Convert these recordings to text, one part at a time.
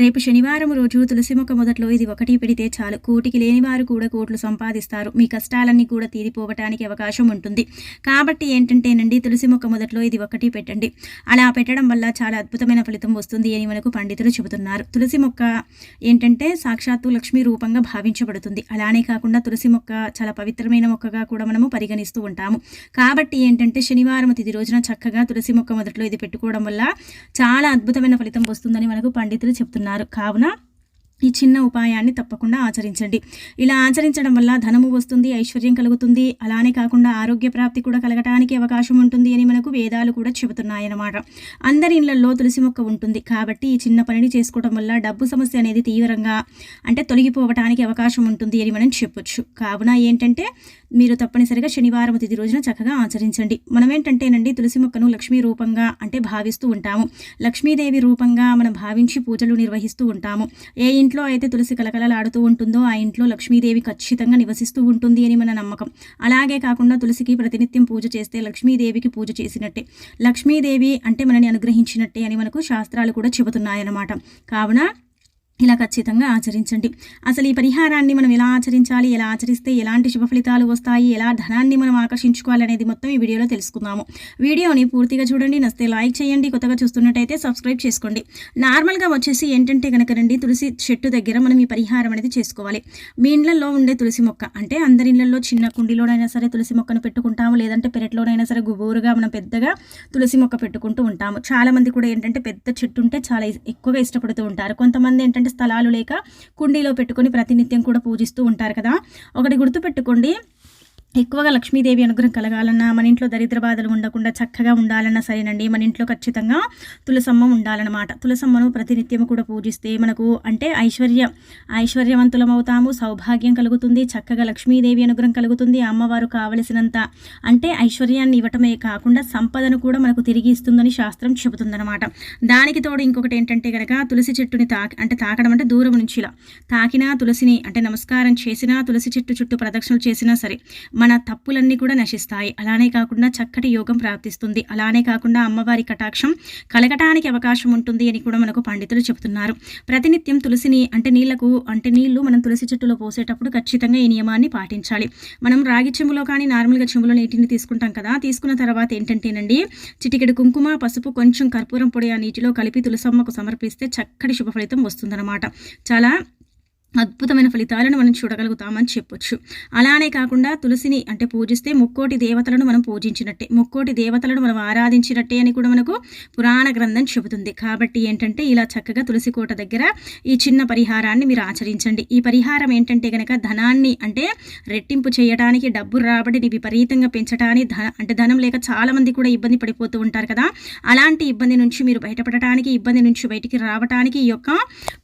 రేపు శనివారం రోజు తులసి మొక్క మొదట్లో ఇది ఒకటి పెడితే చాలు. కోటికి లేని వారు కూడా కోట్లు సంపాదిస్తారు. మీ కష్టాలన్నీ కూడా తీరిపోవటానికి అవకాశం ఉంటుంది. కాబట్టి ఏంటంటేనండి తులసి మొక్క మొదట్లో ఇది ఒకటి పెట్టండి. అలా పెట్టడం వల్ల చాలా అద్భుతమైన ఫలితం వస్తుంది అని మనకు పండితులు చెబుతున్నారు. తులసి మొక్క ఏంటంటే సాక్షాత్తు లక్ష్మీ రూపంగా భావించబడుతుంది. అలానే కాకుండా తులసి మొక్క చాలా పవిత్రమైన మొక్కగా కూడా మనము పరిగణిస్తూ ఉంటాము. కాబట్టి ఏంటంటే శనివారం తిది రోజున చక్కగా తులసి మొక్క మొదట్లో ఇది పెట్టుకోవడం వల్ల చాలా అద్భుతమైన ఫలితం వస్తుందని మనకు పండితులు చెప్తున్నారు. እና ከአብና ఈ చిన్న ఉపాయాన్ని తప్పకుండా ఆచరించండి. ఇలా ఆచరించడం వల్ల ధనము వస్తుంది ఐశ్వర్యం కలుగుతుంది. అలానే కాకుండా ఆరోగ్య ప్రాప్తి కూడా కలగటానికి అవకాశం ఉంటుంది అని మనకు వేదాలు కూడా చెబుతున్నాయన్నమాట. అందరి ఇళ్ళలో తులసి మొక్క ఉంటుంది. కాబట్టి ఈ చిన్న పనిని చేసుకోవడం వల్ల డబ్బు సమస్య అనేది తీవ్రంగా అంటే తొలగిపోవటానికి అవకాశం ఉంటుంది అని మనం చెప్పొచ్చు. కావున ఏంటంటే మీరు తప్పనిసరిగా శనివారం తిది రోజున చక్కగా ఆచరించండి. మనం ఏంటంటేనండి తులసి మొక్కను లక్ష్మీ రూపంగా అంటే భావిస్తూ ఉంటాము. లక్ష్మీదేవి రూపంగా మనం భావించి పూజలు నిర్వహిస్తూ ఉంటాము. ఏ ఇంట్లో అయితే తులసి కలకలలాడుతూ ఉంటుందో ఆ ఇంట్లో లక్ష్మీదేవి ఖచ్చితంగా నివసిస్తూ ఉంటుంది అని మన నమ్మకం. అలాగే కాకుండా తులసికి ప్రతినిత్యం పూజ చేస్తే లక్ష్మీదేవికి పూజ చేసినట్టే. లక్ష్మీదేవి అంటే మనని అనుగ్రహించినట్టే అని మనకు శాస్త్రాలు కూడా చెబుతున్నాయన్నమాట. కావున ఇలా ఖచ్చితంగా ఆచరించండి. అసలు ఈ పరిహారాన్ని మనం ఎలా ఆచరించాలి ఎలా ఆచరిస్తే ఎలాంటి శుభ ఫలితాలు వస్తాయి ఎలా ధనాన్ని మనం ఆకర్షించుకోవాలి అనేది మొత్తం ఈ వీడియోలో తెలుసుకుందాము. వీడియోని పూర్తిగా చూడండి నస్తే లైక్ చేయండి కొత్తగా చూస్తున్నట్టయితే సబ్స్క్రైబ్ చేసుకోండి. నార్మల్గా వచ్చేసి ఏంటంటే కనుక రండి తులసి చెట్టు దగ్గర మనం ఈ పరిహారం అనేది చేసుకోవాలి. మీ ఇళ్ళలో ఉండే తులసి మొక్క అంటే అందరి ఇళ్ళలో చిన్న కుండీలోనైనా సరే తులసి మొక్కను పెట్టుకుంటాము లేదంటే పెరట్లోనైనా సరే గుబూరుగా మనం పెద్దగా తులసి మొక్క పెట్టుకుంటూ ఉంటాము. చాలా మంది కూడా ఏంటంటే పెద్ద చెట్టు ఉంటే చాలా ఎక్కువగా ఇష్టపడుతూ ఉంటారు. కొంతమంది ఏంటంటే స్థలాలు లేక కుండీలో పెట్టుకొని ప్రతినిత్యం కూడా పూజిస్తూ ఉంటారు కదా. ఒకటి గుర్తుపెట్టుకోండి ఎక్కువగా లక్ష్మీదేవి అనుగ్రహం కలగాలన్నా మన ఇంట్లో దరిద్ర బాధలు ఉండకుండా చక్కగా ఉండాలన్నా సరేనండి. మన ఇంట్లో ఖచ్చితంగా తులసమ్మ ఉండాలన్నమాట. తులసమ్మను ప్రతినిత్యం కూడా పూజిస్తే మనకు అంటే ఐశ్వర్యం ఐశ్వర్యవంతులం అవుతాము సౌభాగ్యం కలుగుతుంది చక్కగా లక్ష్మీదేవి అనుగ్రహం కలుగుతుంది అమ్మవారు కావలసినంత అంటే ఐశ్వర్యాన్ని ఇవ్వటమే కాకుండా సంపదను కూడా మనకు తిరిగి ఇస్తుందని శాస్త్రం చెబుతుందన్నమాట. దానికి తోడు ఇంకొకటి ఏంటంటే కనుక తులసి చెట్టుని తాకి అంటే తాకడం అంటే దూరం నుంచి ఇలా తాకినా తులసిని అంటే నమస్కారం చేసినా తులసి చెట్టు చుట్టూ ప్రదక్షిణలు చేసినా సరే మన తప్పులన్నీ కూడా నశిస్తాయి. అలానే కాకుండా చక్కటి యోగం ప్రాప్తిస్తుంది. అలానే కాకుండా అమ్మవారి కటాక్షం కలగటానికి అవకాశం ఉంటుంది అని కూడా మనకు పండితులు చెబుతున్నారు. ప్రతినిత్యం తులసిని అంటే నీళ్ళకు అంటే నీళ్ళు మనం తులసి చెట్టులో పోసేటప్పుడు ఖచ్చితంగా ఈ నియమాన్ని పాటించాలి. మనం రాగి చెంబులో కానీ నార్మల్గా చెంబులో నీటిని తీసుకుంటాం కదా తీసుకున్న తర్వాత ఏంటంటేనండి చిటికెడు కుంకుమ పసుపు కొంచెం కర్పూరం పొడి ఆ నీటిలో కలిపి తులసమ్మకు సమర్పిస్తే చక్కటి శుభ ఫలితం వస్తుందన్నమాట. చాలా అద్భుతమైన ఫలితాలను మనం చూడగలుగుతామని చెప్పొచ్చు. అలానే కాకుండా తులసిని అంటే పూజిస్తే ముక్కోటి దేవతలను మనం పూజించినట్టే ముక్కోటి దేవతలను మనం ఆరాధించినట్టే అని కూడా మనకు పురాణ గ్రంథం చెబుతుంది. కాబట్టి ఏంటంటే ఇలా చక్కగా తులసి కోట దగ్గర ఈ చిన్న పరిహారాన్ని మీరు ఆచరించండి. ఈ పరిహారం ఏంటంటే కనుక ధనాన్ని అంటే రెట్టింపు చేయడానికి డబ్బు రాబడిని విపరీతంగా పెంచడానికి ధన అంటే ధనం లేక చాలామంది కూడా ఇబ్బంది పడిపోతూ ఉంటారు కదా. అలాంటి ఇబ్బంది నుంచి మీరు బయటపడటానికి ఇబ్బంది నుంచి బయటికి రావడానికి ఈ యొక్క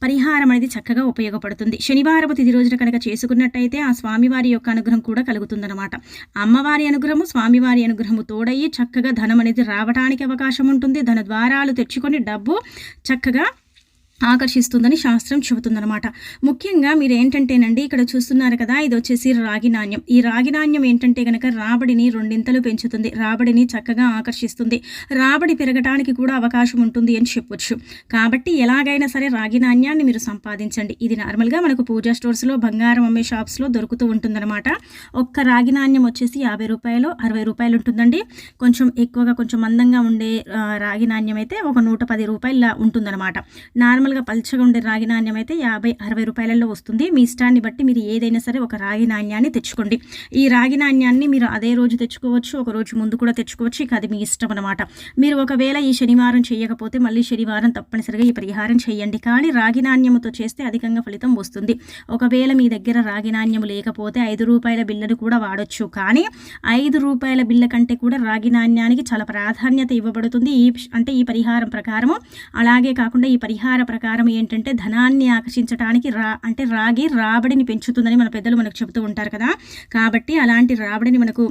పరిహారం అనేది చక్కగా ఉపయోగపడుతుంది. శనివారం తిది రోజున కనుక చేసుకున్నట్టయితే ఆ స్వామివారి యొక్క అనుగ్రహం కూడా కలుగుతుందన్నమాట. అమ్మవారి అనుగ్రహము స్వామివారి అనుగ్రహము తోడయ్యి చక్కగా ధనం అనేది రావడానికి అవకాశం ఉంటుంది. ధన ద్వారాలు తెచ్చుకొని డబ్బు చక్కగా ఆకర్షిస్తుందని శాస్త్రం చెబుతుందనమాట ముఖ్యంగా మీరు ఏంటంటేనండి ఇక్కడ చూస్తున్నారు కదా ఇది వచ్చేసి రాగి నాణ్యం. ఈ రాగి నాణ్యం ఏంటంటే కనుక రాబడిని రెండింతలు పెంచుతుంది. రాబడిని చక్కగా ఆకర్షిస్తుంది. రాబడి పెరగటానికి కూడా అవకాశం ఉంటుంది అని చెప్పొచ్చు. కాబట్టి ఎలాగైనా సరే రాగి నాణ్యాన్ని మీరు సంపాదించండి. ఇది నార్మల్గా మనకు పూజా స్టోర్స్లో బంగారం అమ్మే షాప్స్లో దొరుకుతూ ఉంటుందన్నమాట. ఒక్క రాగి నాణ్యం వచ్చేసి యాభై రూపాయలు అరవై రూపాయలు ఉంటుందండి. కొంచెం ఎక్కువగా కొంచెం మందంగా ఉండే రాగి నాణ్యం అయితే ఒక నూట పది రూపాయల ఉంటుందన్నమాట. నార్మల్ నార్మల్గా పల్చగా ఉండే రాగి నాణ్యం అయితే యాభై అరవై రూపాయలలో వస్తుంది. మీ ఇష్టాన్ని బట్టి మీరు ఏదైనా సరే ఒక రాగి నాణ్యాన్ని తెచ్చుకోండి. ఈ రాగి నాణ్యాన్ని మీరు అదే రోజు తెచ్చుకోవచ్చు ఒక రోజు ముందు కూడా తెచ్చుకోవచ్చు. ఇక అది మీ ఇష్టం అనమాట మీరు ఒకవేళ ఈ శనివారం చేయకపోతే మళ్ళీ శనివారం తప్పనిసరిగా ఈ పరిహారం చేయండి. కానీ రాగి నాణ్యముతో చేస్తే అధికంగా ఫలితం వస్తుంది. ఒకవేళ మీ దగ్గర రాగి నాణ్యము లేకపోతే ఐదు రూపాయల బిల్లను కూడా వాడచ్చు. కానీ ఐదు రూపాయల బిల్ల కంటే కూడా రాగి నాణ్యానికి చాలా ప్రాధాన్యత ఇవ్వబడుతుంది. ఈ అంటే ఈ పరిహారం ప్రకారము. అలాగే కాకుండా ఈ పరిహార ప్రకారం ఏంటంటే ధనాన్ని ఆకర్షించడానికి రా అంటే రాగి రాబడిని పెంచుతుందని మన పెద్దలు మనకు చెబుతూ ఉంటారు కదా. కాబట్టి అలాంటి రాబడిని మనకు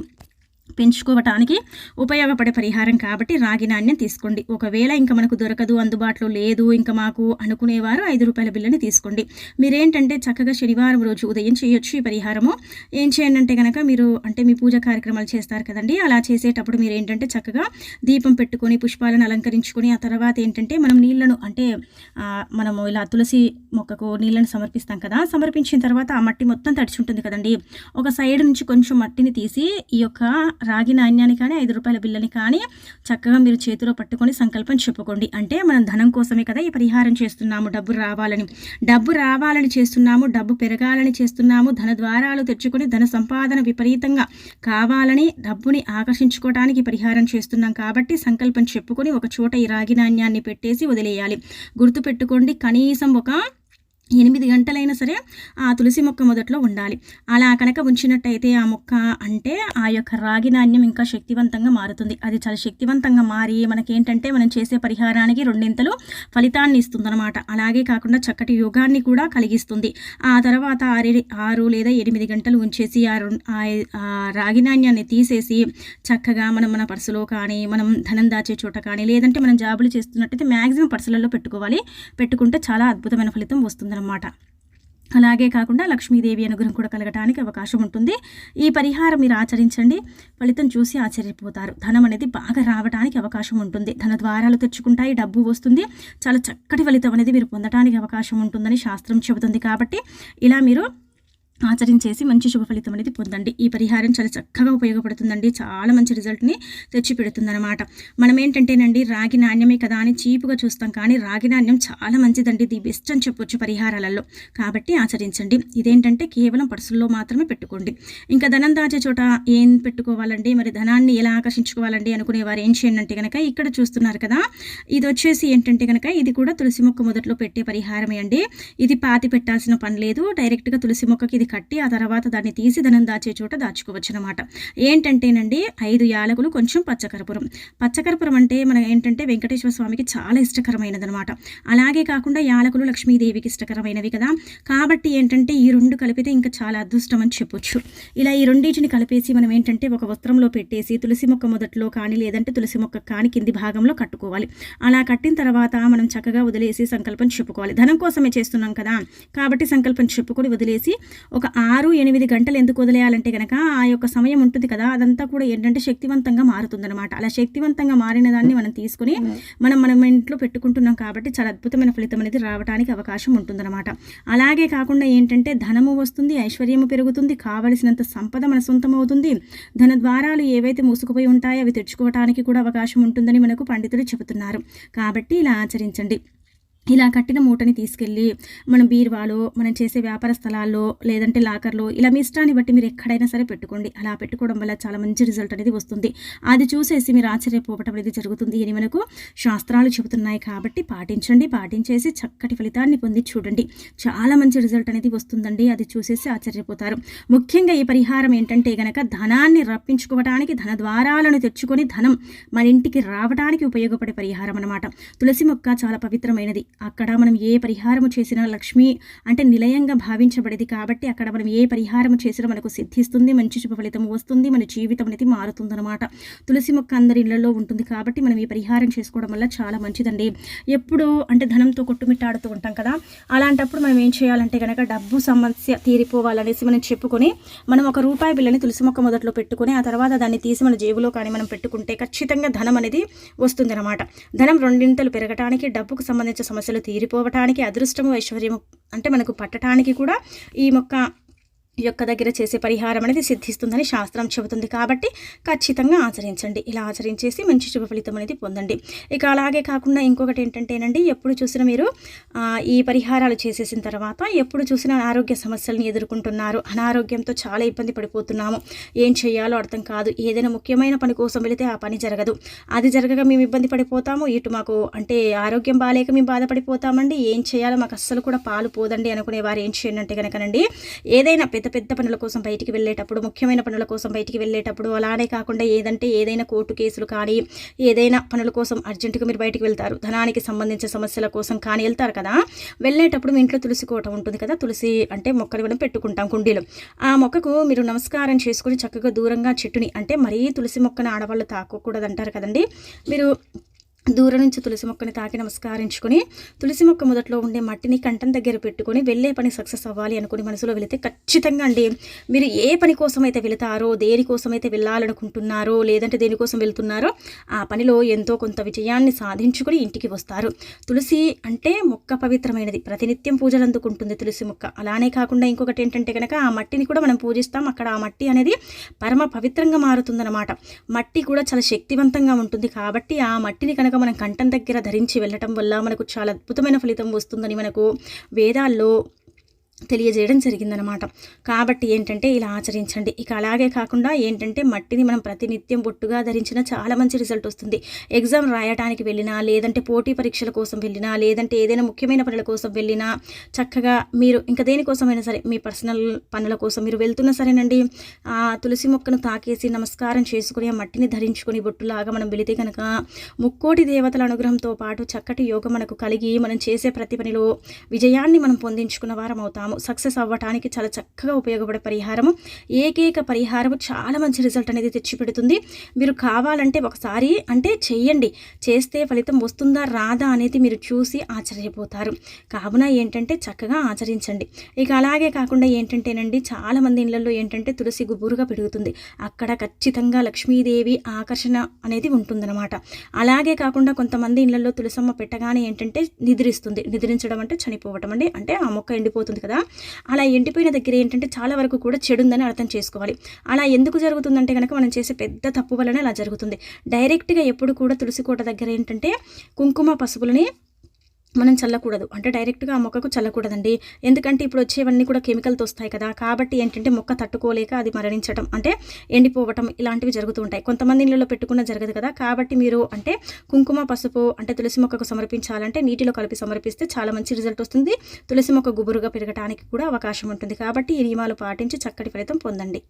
పెంచుకోవటానికి ఉపయోగపడే పరిహారం కాబట్టి రాగి నాణ్యం తీసుకోండి. ఒకవేళ ఇంకా మనకు దొరకదు అందుబాటులో లేదు ఇంకా మాకు అనుకునేవారు ఐదు రూపాయల బిల్లుని తీసుకోండి. మీరేంటంటే చక్కగా శనివారం రోజు ఉదయం చేయొచ్చు ఈ పరిహారము. ఏం చేయండి అంటే కనుక మీరు అంటే మీ పూజ కార్యక్రమాలు చేస్తారు కదండి అలా చేసేటప్పుడు మీరు ఏంటంటే చక్కగా దీపం పెట్టుకొని పుష్పాలను అలంకరించుకొని ఆ తర్వాత ఏంటంటే మనం నీళ్ళను అంటే మనము ఇలా తులసి మొక్కకు నీళ్ళను సమర్పిస్తాం కదా సమర్పించిన తర్వాత ఆ మట్టి మొత్తం తడిచి ఉంటుంది కదండి. ఒక సైడ్ నుంచి కొంచెం మట్టిని తీసి ఈ యొక్క రాగి నాణ్యాన్ని కానీ ఐదు రూపాయల బిల్లని కానీ చక్కగా మీరు చేతిలో పట్టుకొని సంకల్పం చెప్పుకోండి. అంటే మనం ధనం కోసమే కదా ఈ పరిహారం చేస్తున్నాము డబ్బు రావాలని. డబ్బు రావాలని చేస్తున్నాము డబ్బు పెరగాలని చేస్తున్నాము ధన ద్వారాలు తెచ్చుకొని ధన సంపాదన విపరీతంగా కావాలని డబ్బుని ఆకర్షించుకోవడానికి పరిహారం చేస్తున్నాం కాబట్టి సంకల్పం చెప్పుకొని ఒక చోట ఈ రాగి నాణ్యాన్ని పెట్టేసి వదిలేయాలి. గుర్తుపెట్టుకోండి కనీసం ఒక ఎనిమిది గంటలైనా సరే ఆ తులసి మొక్క మొదట్లో ఉండాలి. అలా కనుక ఉంచినట్టయితే ఆ మొక్క అంటే ఆ యొక్క రాగి నాణ్యం ఇంకా శక్తివంతంగా మారుతుంది. అది చాలా శక్తివంతంగా మారి మనకేంటంటే మనం చేసే పరిహారానికి రెండింతలు ఫలితాన్ని ఇస్తుందన్నమాట. అలాగే కాకుండా చక్కటి యోగాన్ని కూడా కలిగిస్తుంది. ఆ తర్వాత ఆరు ఆరు లేదా ఎనిమిది గంటలు ఉంచేసి ఆ రాగి నాణ్యాన్ని తీసేసి చక్కగా మనం మన పర్సులో కానీ మనం ధనం దాచే చోట కానీ లేదంటే మనం జాబులు చేస్తున్నట్టయితే మ్యాక్సిమం పర్సులలో పెట్టుకోవాలి. పెట్టుకుంటే చాలా అద్భుతమైన ఫలితం వస్తుంది ఉంటుందన్నమాట. అలాగే కాకుండా లక్ష్మీదేవి అనుగ్రహం కూడా కలగటానికి అవకాశం ఉంటుంది. ఈ పరిహారం మీరు ఆచరించండి. ఫలితం చూసి ఆశ్చర్యపోతారు. ధనం అనేది బాగా రావడానికి అవకాశం ఉంటుంది. ధన ద్వారాలు తెచ్చుకుంటాయి. డబ్బు వస్తుంది. చాలా చక్కటి ఫలితం అనేది మీరు పొందడానికి అవకాశం ఉంటుందని శాస్త్రం చెబుతుంది కాబట్టి ఇలా మీరు ఆచరించేసి మంచి శుభ ఫలితం అనేది పొందండి. ఈ పరిహారం చాలా చక్కగా ఉపయోగపడుతుందండి. చాలా మంచి రిజల్ట్ని తెచ్చిపెడుతుందన్నమాట. మనం ఏంటంటేనండి రాగి నాణ్యమే కదా అని చీపుగా చూస్తాం. కానీ రాగి నాణ్యం చాలా మంచిదండి. ది బెస్ట్ అని చెప్పొచ్చు పరిహారాలలో. కాబట్టి ఆచరించండి. ఇదేంటంటే కేవలం పర్సుల్లో మాత్రమే పెట్టుకోండి. ఇంకా ధనం దాచే చోట ఏం పెట్టుకోవాలండి? మరి ధనాన్ని ఎలా ఆకర్షించుకోవాలండి? అనుకునేవారు ఏం చేయండి అంటే కనుక ఇక్కడ చూస్తున్నారు కదా ఇది వచ్చేసి ఏంటంటే కనుక ఇది కూడా తులసి మొక్క మొదట్లో పెట్టే పరిహారమే అండి. ఇది పాతి పెట్టాల్సిన పని లేదు. డైరెక్ట్గా తులసి మొక్కకి ఇది కట్టి ఆ తర్వాత దాన్ని తీసి ధనం దాచే చోట దాచుకోవచ్చు అనమాట ఏంటంటేనండి ఐదు యాలకులు కొంచెం పచ్చకర్పూరం. పచ్చకర్పూరం అంటే మన ఏంటంటే వెంకటేశ్వర స్వామికి చాలా ఇష్టకరమైనది అనమాట అలాగే కాకుండా యాలకులు లక్ష్మీదేవికి ఇష్టకరమైనవి కదా. కాబట్టి ఏంటంటే ఈ రెండు కలిపితే ఇంకా చాలా అదృష్టం అని చెప్పొచ్చు. ఇలా ఈ రెండింటిని కలిపేసి మనం ఏంటంటే ఒక వస్త్రంలో పెట్టేసి తులసి మొక్క మొదట్లో కానీ లేదంటే తులసి మొక్క కానీ కింది భాగంలో కట్టుకోవాలి. అలా కట్టిన తర్వాత మనం చక్కగా వదిలేసి సంకల్పం చెప్పుకోవాలి. ధనం కోసమే చేస్తున్నాం కదా. కాబట్టి సంకల్పం చెప్పుకొని వదిలేసి ఒక ఆరు ఎనిమిది గంటలు ఎందుకు వదిలేయాలంటే కనుక ఆ యొక్క సమయం ఉంటుంది కదా అదంతా కూడా ఏంటంటే శక్తివంతంగా మారుతుందన్నమాట. అలా శక్తివంతంగా మారిన దాన్ని మనం తీసుకుని మనం మనం ఇంట్లో పెట్టుకుంటున్నాం కాబట్టి చాలా అద్భుతమైన ఫలితం అనేది రావడానికి అవకాశం ఉంటుందన్నమాట. అలాగే కాకుండా ఏంటంటే ధనము వస్తుంది ఐశ్వర్యము పెరుగుతుంది కావలసినంత సంపద మన సొంతం అవుతుంది. ధన ద్వారాలు ఏవైతే మూసుకుపోయి ఉంటాయో అవి తెచ్చుకోవడానికి కూడా అవకాశం ఉంటుందని మనకు పండితులు చెబుతున్నారు. కాబట్టి ఇలా ఆచరించండి. ఇలా కట్టిన మూటని తీసుకెళ్ళి మనం బీరువాలో మనం చేసే వ్యాపార స్థలాల్లో లేదంటే లాకర్లో ఇలా మీ ఇష్టాన్ని బట్టి మీరు ఎక్కడైనా సరే పెట్టుకోండి. అలా పెట్టుకోవడం వల్ల చాలా మంచి రిజల్ట్ అనేది వస్తుంది. అది చూసేసి మీరు ఆశ్చర్యపోవటం అనేది జరుగుతుంది అని మనకు శాస్త్రాలు చెబుతున్నాయి కాబట్టి పాటించండి పాటించేసి చక్కటి ఫలితాన్ని పొంది చూడండి. చాలా మంచి రిజల్ట్ అనేది వస్తుందండి. అది చూసేసి ఆశ్చర్యపోతారు. ముఖ్యంగా ఈ పరిహారం ఏంటంటే గనక ధనాన్ని రప్పించుకోవడానికి ధన ద్వారాలను తెచ్చుకొని ధనం మన ఇంటికి రావడానికి ఉపయోగపడే పరిహారం అనమాట తులసి మొక్క చాలా పవిత్రమైనది. అక్కడ మనం ఏ పరిహారము చేసినా లక్ష్మి అంటే నిలయంగా భావించబడేది కాబట్టి అక్కడ మనం ఏ పరిహారము చేసినా మనకు సిద్ధిస్తుంది మంచి శుభ ఫలితం వస్తుంది మన జీవితం అనేది మారుతుందన్నమాట. తులసి మొక్క అందరి ఇళ్ళలో ఉంటుంది కాబట్టి మనం ఈ పరిహారం చేసుకోవడం వల్ల చాలా మంచిదండి. ఎప్పుడు అంటే ధనంతో కొట్టుమిట్టాడుతూ ఉంటాం కదా అలాంటప్పుడు మనం ఏం చేయాలంటే కనుక డబ్బు సమస్య తీరిపోవాలనేసి మనం చెప్పుకొని మనం ఒక రూపాయి బిల్లని తులసి మొక్క మొదట్లో పెట్టుకొని ఆ తర్వాత దాన్ని తీసి మన జేబులో కానీ మనం పెట్టుకుంటే ఖచ్చితంగా ధనం అనేది వస్తుందన్నమాట. ధనం రెండింతలు పెరగటానికి డబ్బుకు సంబంధించిన సమస్య సమస్యలు తీరిపోవటానికి అదృష్టము ఐశ్వర్యము అంటే మనకు పట్టడానికి కూడా ఈ మొక్క యొక్క దగ్గర చేసే పరిహారం అనేది సిద్ధిస్తుందని శాస్త్రం చెబుతుంది కాబట్టి ఖచ్చితంగా ఆచరించండి. ఇలా ఆచరించేసి మంచి శుభ ఫలితం అనేది పొందండి. ఇక అలాగే కాకుండా ఇంకొకటి ఏంటంటేనండి ఎప్పుడు చూసినా మీరు ఈ పరిహారాలు చేసేసిన తర్వాత ఎప్పుడు చూసినా ఆరోగ్య సమస్యలను ఎదుర్కొంటున్నారు. అనారోగ్యంతో చాలా ఇబ్బంది పడిపోతున్నాము. ఏం చేయాలో అర్థం కాదు. ఏదైనా ముఖ్యమైన పని కోసం వెళితే ఆ పని జరగదు. అది జరగగా మేము ఇబ్బంది పడిపోతాము. ఇటు మాకు అంటే ఆరోగ్యం బాగాలేక మేము బాధపడిపోతామండి. ఏం చేయాలో మాకు అస్సలు కూడా పాలు పోదండి అనుకునే వారు ఏం చేయండి అంటే కనుకనండి ఏదైనా పెద్ద పెద్ద పెద్ద పనుల కోసం బయటికి వెళ్ళేటప్పుడు ముఖ్యమైన పనుల కోసం బయటికి వెళ్ళేటప్పుడు అలానే కాకుండా ఏదంటే ఏదైనా కోర్టు కేసులు కానీ ఏదైనా పనుల కోసం అర్జెంటుగా మీరు బయటికి వెళ్తారు. ధనానికి సంబంధించిన సమస్యల కోసం కానీ వెళ్తారు కదా. వెళ్ళేటప్పుడు మీ ఇంట్లో తులసి కోట ఉంటుంది కదా. తులసి అంటే మొక్కలు కూడా పెట్టుకుంటాం కుండీలు. ఆ మొక్కకు మీరు నమస్కారం చేసుకుని చక్కగా దూరంగా చెట్టుని అంటే మరీ తులసి మొక్కను ఆడవాళ్ళు తాకూడదు అంటారు కదండి. మీరు దూరం నుంచి తులసి మొక్కని తాకి నమస్కరించుకొని తులసి మొక్క మొదట్లో ఉండే మట్టిని కంఠం దగ్గర పెట్టుకొని వెళ్ళే పని సక్సెస్ అవ్వాలి అనుకుని మనసులో వెళితే ఖచ్చితంగా అండి. మీరు ఏ పని కోసం అయితే వెళతారో దేనికోసం అయితే వెళ్ళాలనుకుంటున్నారో లేదంటే దేనికోసం వెళ్తున్నారో ఆ పనిలో ఎంతో కొంత విజయాన్ని సాధించుకుని ఇంటికి వస్తారు. తులసి అంటే మొక్క పవిత్రమైనది. ప్రతినిత్యం పూజలు అందుకుంటుంది తులసి మొక్క. అలానే కాకుండా ఇంకొకటి ఏంటంటే కనుక ఆ మట్టిని కూడా మనం పూజిస్తాం. అక్కడ ఆ మట్టి అనేది పరమ పవిత్రంగా మారుతుందన్నమాట. మట్టి కూడా చాలా శక్తివంతంగా ఉంటుంది. కాబట్టి ఆ మట్టిని కనుక కనుక మనం కంఠం దగ్గర ధరించి వెళ్ళటం వల్ల మనకు చాలా అద్భుతమైన ఫలితం వస్తుందని మనకు వేదాల్లో తెలియజేయడం జరిగిందనమాట. కాబట్టి ఏంటంటే ఇలా ఆచరించండి. ఇక అలాగే కాకుండా ఏంటంటే మట్టిని మనం ప్రతినిత్యం బొట్టుగా ధరించినా చాలా మంచి రిజల్ట్ వస్తుంది. ఎగ్జామ్ రాయడానికి వెళ్ళినా లేదంటే పోటీ పరీక్షల కోసం వెళ్ళినా లేదంటే ఏదైనా ముఖ్యమైన పనుల కోసం వెళ్ళినా చక్కగా మీరు ఇంకా దేనికోసమైనా సరే మీ పర్సనల్ పనుల కోసం మీరు వెళ్తున్నా సరేనండి. ఆ తులసి మొక్కను తాకేసి నమస్కారం చేసుకుని ఆ మట్టిని ధరించుకొని బొట్టులాగా మనం వెళితే కనుక ముక్కోటి దేవతల అనుగ్రహంతో పాటు చక్కటి యోగం మనకు కలిగి మనం చేసే ప్రతి పనిలో విజయాన్ని మనం పొందించుకున్న వారం అవుతాం చేస్తున్నాము సక్సెస్ అవ్వటానికి చాలా చక్కగా ఉపయోగపడే పరిహారము. ఏకైక పరిహారము చాలా మంచి రిజల్ట్ అనేది తెచ్చిపెడుతుంది. మీరు కావాలంటే ఒకసారి అంటే చెయ్యండి. చేస్తే ఫలితం వస్తుందా రాదా అనేది మీరు చూసి ఆశ్చర్యపోతారు. కావున ఏంటంటే చక్కగా ఆచరించండి. ఇక అలాగే కాకుండా ఏంటంటేనండి చాలామంది ఇళ్ళలో ఏంటంటే తులసి గుబురుగా పెరుగుతుంది. అక్కడ ఖచ్చితంగా లక్ష్మీదేవి ఆకర్షణ అనేది ఉంటుందన్నమాట. అలాగే కాకుండా కొంతమంది ఇళ్ళలో తులసమ్మ పెట్టగానే ఏంటంటే నిద్రిస్తుంది. నిద్రించడం అంటే చనిపోవటం అండి. అంటే ఆ మొక్క ఎండిపోతుంది కదా కదా? అలా ఎండిపోయిన దగ్గర ఏంటంటే చాలా వరకు కూడా చెడుందని అర్థం చేసుకోవాలి. అలా ఎందుకు జరుగుతుందంటే కనుక మనం చేసే పెద్ద తప్పు వలన అలా జరుగుతుంది. డైరెక్ట్గా ఎప్పుడు కూడా తులసి కోట దగ్గర ఏంటంటే కుంకుమ పసుపులని మనం చల్లకూడదు. అంటే డైరెక్ట్గా ఆ మొక్కకు చల్లకూడదండి. ఎందుకంటే ఇప్పుడు వచ్చేవన్నీ కూడా కెమికల్తో వస్తాయి కదా. కాబట్టి ఏంటంటే మొక్క తట్టుకోలేక అది మరణించడం అంటే ఎండిపోవటం ఇలాంటివి జరుగుతూ ఉంటాయి. కొంతమంది ఇళ్ళలో పెట్టుకున్న జరగదు కదా. కాబట్టి మీరు అంటే కుంకుమ పసుపు అంటే తులసి మొక్కకు సమర్పించాలంటే నీటిలో కలిపి సమర్పిస్తే చాలా మంచి రిజల్ట్ వస్తుంది. తులసి మొక్క గుబురుగా పెరగడానికి కూడా అవకాశం ఉంటుంది. కాబట్టి ఈ నియమాలు పాటించి చక్కటి ఫలితం పొందండి.